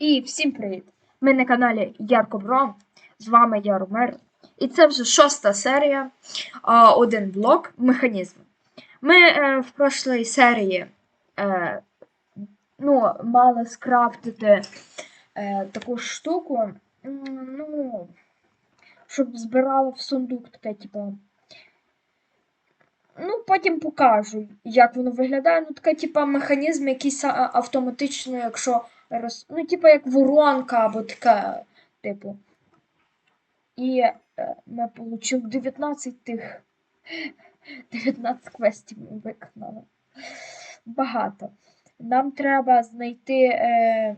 І всім привіт! Ми на каналі Ярко Бро. З вами я Ромер. І це вже шоста серія, один блок механізму. Ми е, в прошлій серії е, ну, мали скрафтити е, таку штуку, ну, щоб збирало в сундук таке, типу. Ну, потім покажу, як воно виглядає. Ну, таке, типу, механізм, якийсь а- автоматично, якщо роз... ну, типу, як воронка або таке, типу. І е, ми отримали 19 тих. 19 квестів ми виконали. Багато. Нам треба знайти е,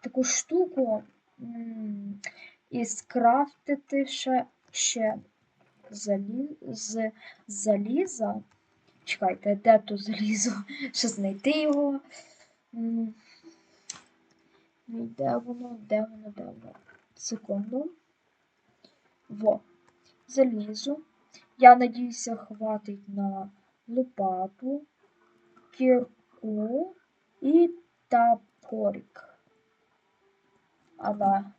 таку штуку м, і скрафтити ще, ще залі... з заліза. Чекайте, де то залізо? Ще знайти його. Де воно, де воно, де воно? Секунду. Во. Залізу. Я надіюся, хватить на лопату, кірку і топорик. А на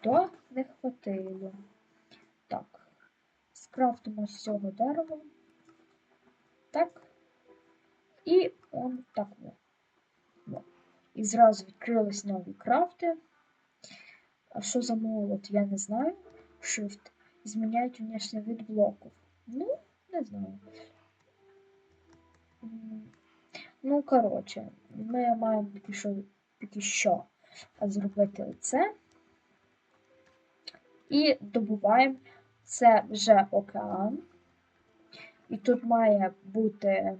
то не хватило. Так. Скрафтимо з цього дерева. Так. І он так. Во. І зразу відкрились нові крафти. А що за молот, я не знаю. Shift. Зміняють внешній вид блоків. Ну, не знаю. Ну, коротше, ми маємо поки що, поки що зробити це. І добуваємо це вже океан. І тут має бути,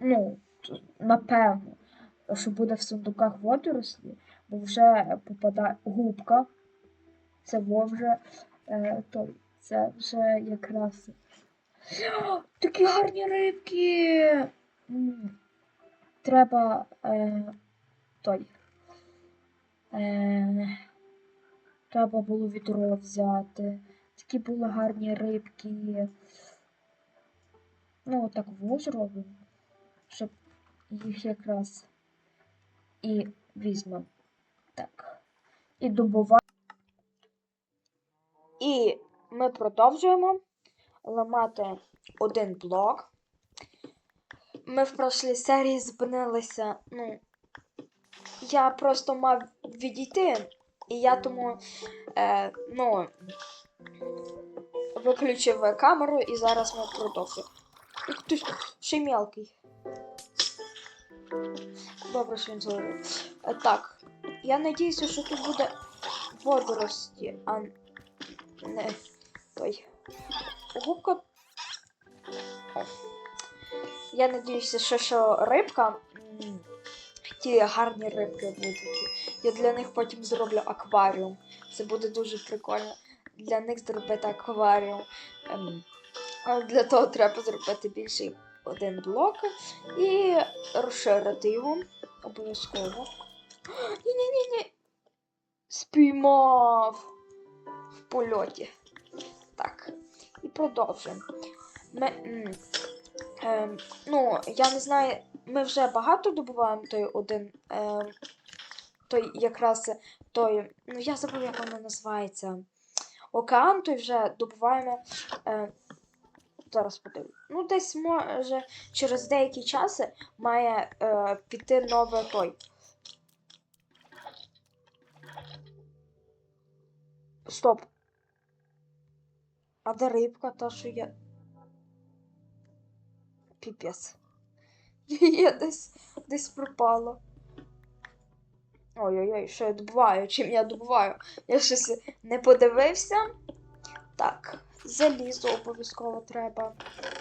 ну, напевно, що буде в сундуках водорослі, бо вже попадає губка. Це вже е, той. Це вже якраз. О, такі гарні рибки. Треба е, той. Е, треба було відро взяти. Такі були гарні рибки. Ну, отак во зробимо, щоб їх якраз і візьмемо. Так. І добуваємо. І ми продовжуємо ламати один блок. Ми в прошлій серії зупинилися. Ну, я просто мав відійти, і я тому е, ну, виключив камеру і зараз ми продовжуємо. Ще мелкий. Добре, що він зловив. Е, Так, я надіюся, що тут буде водорості, а не той. Губка. Я надіюся, що, що рибка. Ті гарні рибки будуть. Я для них потім зроблю акваріум. Це буде дуже прикольно. Для них зробити акваріум. Ем, а для того треба зробити більший один блок і розширити його. Обов'язково. Ні-ні-ні. Спіймав в польоті. Так. І продовжуємо. Ми, ем, ну, я не знаю, ми вже багато добуваємо той один. Ем, той якраз той. Ну, я забув, як воно називається. Океан, той вже добуваємо. Е, зараз подивлю. Ну, десь може через деякі часи має е, піти нове той. Стоп. А де рибка та, що я. Піпець. Я десь десь пропала. Ой-ой-ой, що я добуваю? Чим я добуваю? Я щось не подивився. Так, залізо обов'язково треба.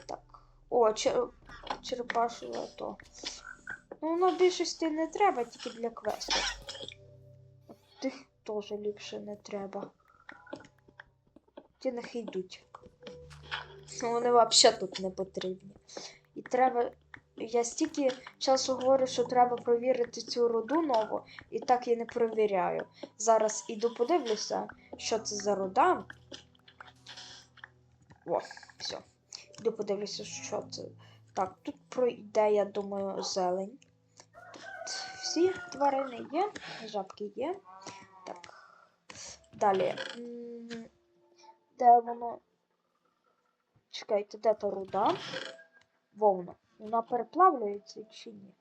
Так. О, чер... черепашове то. Ну, воно більшості не треба, тільки для квесту. Тих теж ліпше не треба. Ті нехай йдуть. Ну, Вони взагалі тут не потрібні. І треба. Я стільки часу говорю, що треба провірити цю роду нову, і так я не провіряю. Зараз іду подивлюся, що це за рода. О, все. Іду подивлюся, що це. Так, тут пройде, я думаю, зелень. Тут ці тварини є, жабки є. Так. Далі. Де воно? Чекайте, де та руда? Вовна. Вона переплавлюється чи ні?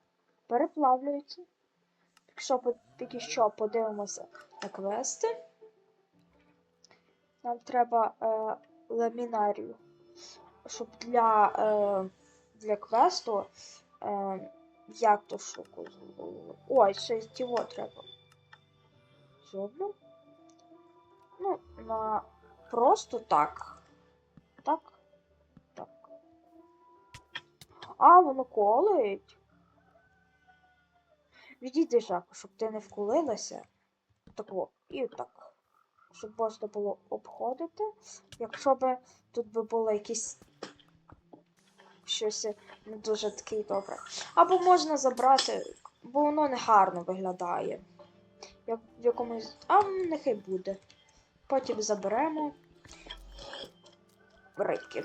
Переплавлюється. Якщо тільки що подивимося на квести. Нам треба е, ламінарію. Щоб для, е, для квесту. Е, як то зробили? Ой, ще тіло треба. Зроблю. Ну, на просто так. Так. Так. А, воно колить. Відійди, Жако, щоб ти не вкулилася. Тако, і так. Щоб можна було обходити. Якщо б тут би було якісь щось не дуже таке добре. Або можна забрати, бо воно не гарно виглядає. Як в якомусь. А нехай буде. Потім заберемо рибки.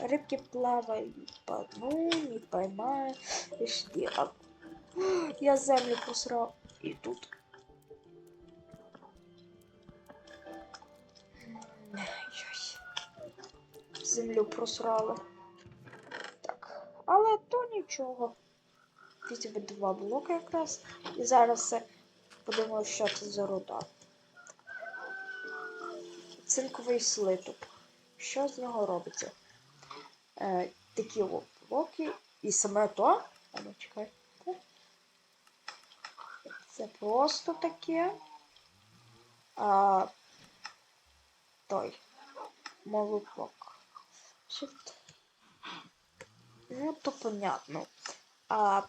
Рибки плавають по одну, не поймаю. Я землю посрав і тут. Землю просрали. Так. Але то нічого. Візьмемо два блоки якраз. І зараз подивимося, що це за руда. Цинковий слиток. Що з нього робиться? Е, такі блоки. І саме то. А ну чекай. Це просто таке. А, той. Молоток. Ну, то понятно. А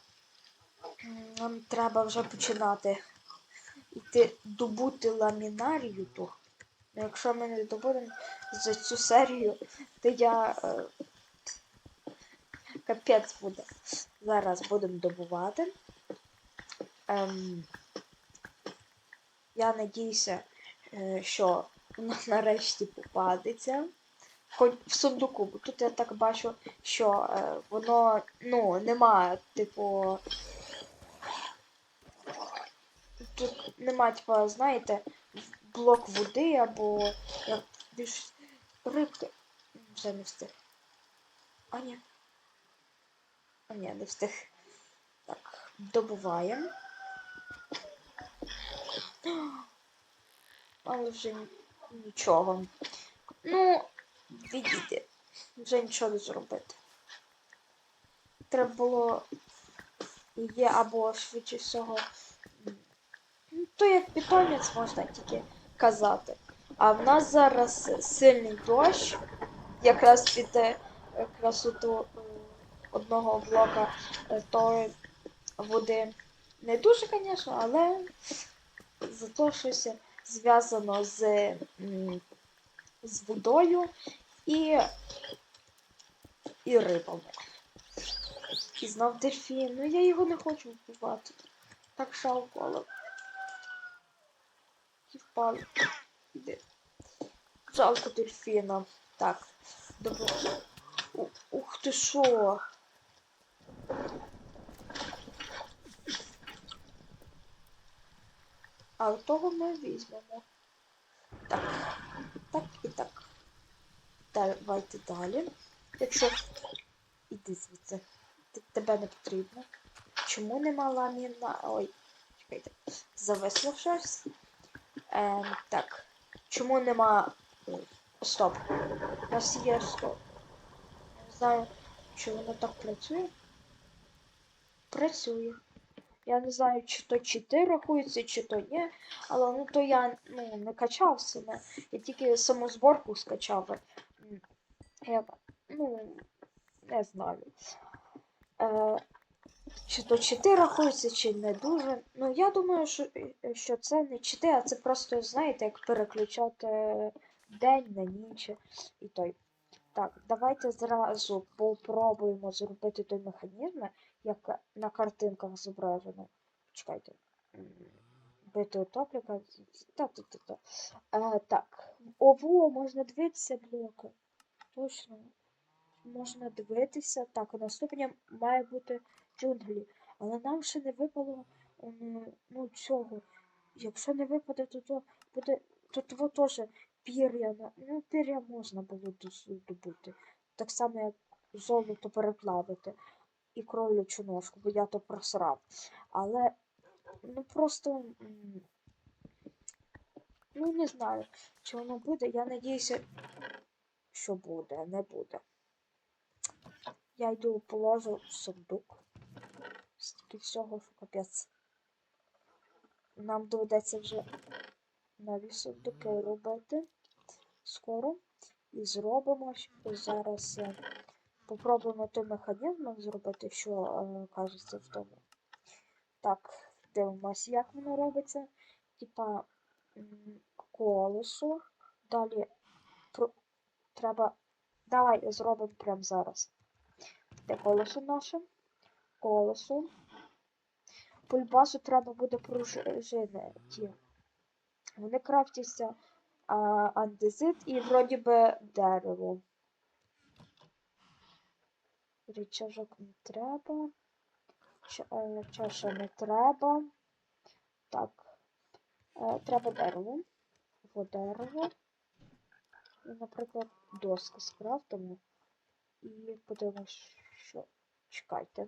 нам треба вже починати йти добути ламінарію ту. Якщо ми не добудемо за цю серію, то я е, капець буде. Зараз будемо добувати. Ем, я надіюся, е, що воно нарешті попадеться. В сундуку, тут я так бачу, що е, воно ну, немає, типу. Тут нема, типу, знаєте, блок води або як більш рибки. Вже не встиг. А ні. А ні, не встиг. Так, добуваємо. Але вже нічого. Ну, відійди. Вже нічого не зробити. Треба було є або швидше всього. Ну, то як питомець можна тільки казати. А в нас зараз сильний дощ, якраз під е, красоту е, одного блока е, то води не дуже, звісно, але зато щось зв'язано з, з водою і, і рибами. І знов дельфін. Ну я його не хочу вбивати. Так жалко, але. І впали. Іди. Жалко дельфіна. Так. Добре. Ух ти що? А того ми візьмемо. Так. Так і так. Давайте далі. Якщо. Іди звідси. Тебе не потрібно. Чому нема ламіна? Ой, чекайте. Зависло щось. Ем, так. Чому нема. Стоп. У нас є стоп. Не знаю, чи воно так працює. Працює. Я не знаю, чи то чити рахується, чи то ні. Але ну то я ну, не качав себе. Я тільки саму зборку скачав. М, Я, ну, не знаю. Е, чи то чити рахується, чи не дуже. Ну, я думаю, що, е, що це не чити, а це просто, знаєте, як переключати день на ніч і той. Так, давайте зразу попробуємо зробити той механізм, як на картинках зображено. Чекайте. Бити утопліка. Та-та-та-та. Е, так. Ово, можна дивитися блоки. Точно. Можна дивитися. Так, наступне має бути джунглі. Але нам ще не випало Ну, цього. Якщо не випаде, то, то буде. То того теж пір'я. Ну, пір'я можна було добути. Так само, як золото переплавити і кролячу ножку, бо я то просрав. Але ну просто. Ну, не знаю, чи воно буде. Я надіюся, що буде, не буде. Я йду положу в сундук. Стільки всього, що капець. Нам доведеться вже нові сундуки робити скоро. І зробимо зараз. е, Попробуємо той механізм зробити, що е, кажеться в тому. Так, дивимося, як воно робиться. Типа колесо. Далі. Треба. Давай зробимо прямо зараз. Де колесо наше? Колесо. Пульбасу треба буде пружини. Вони крафтяться а, андезит і вроді би дерево. Річажок не треба. Е, Чаша не треба. Так. Е, Треба дерево. Во дерево. Наприклад, доски скрафтимо. І подивимось, що. Чекайте.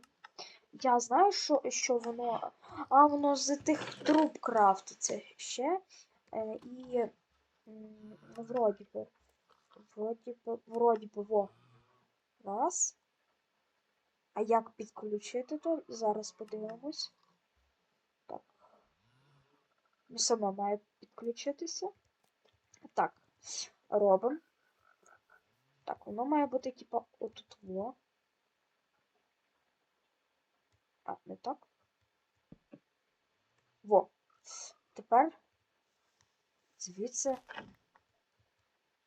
Я знаю, що, що воно. А, воно з тих труб крафтиться ще. Е, і. Вроді би. Вроді би. Вроді би, во. Раз. А як підключити то? Зараз подивимось. Ну, сама має підключитися. Так. Робимо. Так, воно має бути, типа, отут во. А, не так. Во. Тепер звідси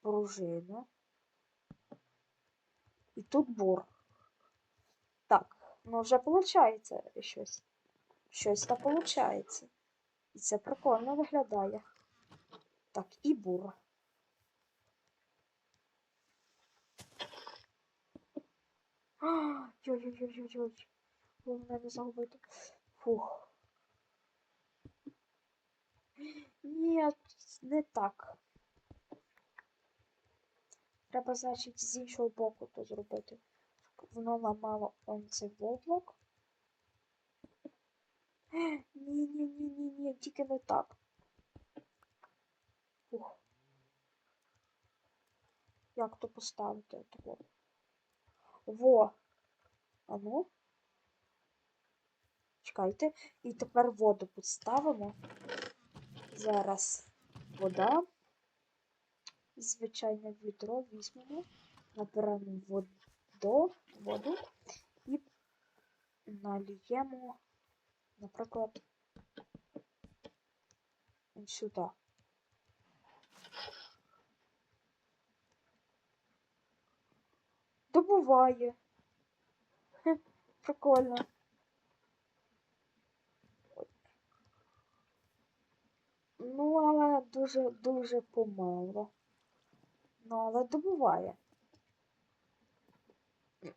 пружина. І тут бур. Так, ну вже виходить щось. Щось та виходить. І це прикольно виглядає. Так, і бур. А, Йой-йой-йой-йой. Головне не загубити. Фух. Ні, не так. Треба, значить, з іншого боку то зробити. Воно ламало он цей воблок. Ні-ні-ні-ні-ні, тільки не так. Фух. Як то поставити того? Во. А ну. Чекайте. І тепер воду підставимо. Зараз вода. Звичайне відро візьмемо. Наберемо воду, воду і наліємо, наприклад, сюди. Добуває. Хе, прикольно. Ну, але дуже-дуже помало. Ну, але добуває.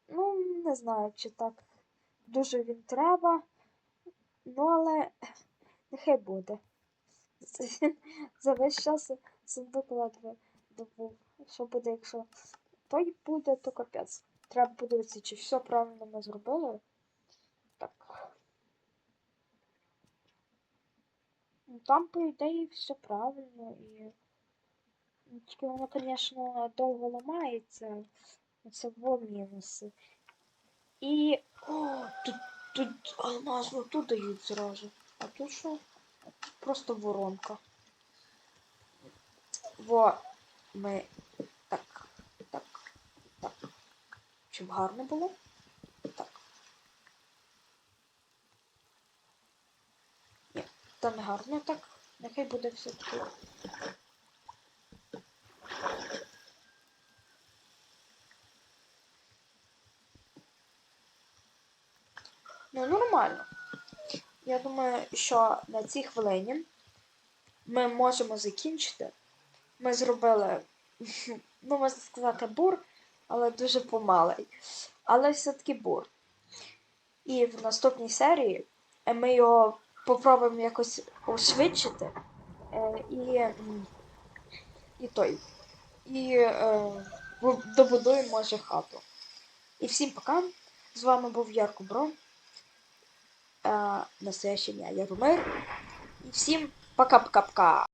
Ну, не знаю, чи так дуже він треба. Ну, але нехай буде. За весь час сундук ледве добув. Що буде, якщо той буде, то капець. Треба подивитися, чи все правильно ми зробили. Так. Ну, Там, по ідеї, все правильно і. Ну, Тільки воно, звісно, довго ламається. Це во мінуси. І. О, тут, тут алмазну тут дають зразу. А тут що? Просто воронка. Во ми так, так, так. Щоб гарно було. Так. Ні, та не гарно так. Нехай буде все таки. Ну, нормально. Я думаю, що на цій хвилині ми можемо закінчити. Ми зробили, ну, можна сказати, бур, але дуже помалий. Але все-таки бур. І в наступній серії ми його попробуємо якось ушвидшити. Е, і, і той. І е, добудуємо, може, хату. І всім пока. З вами був Ярко Бро. Е, ім'я Яромир. І всім пока-пока-пока.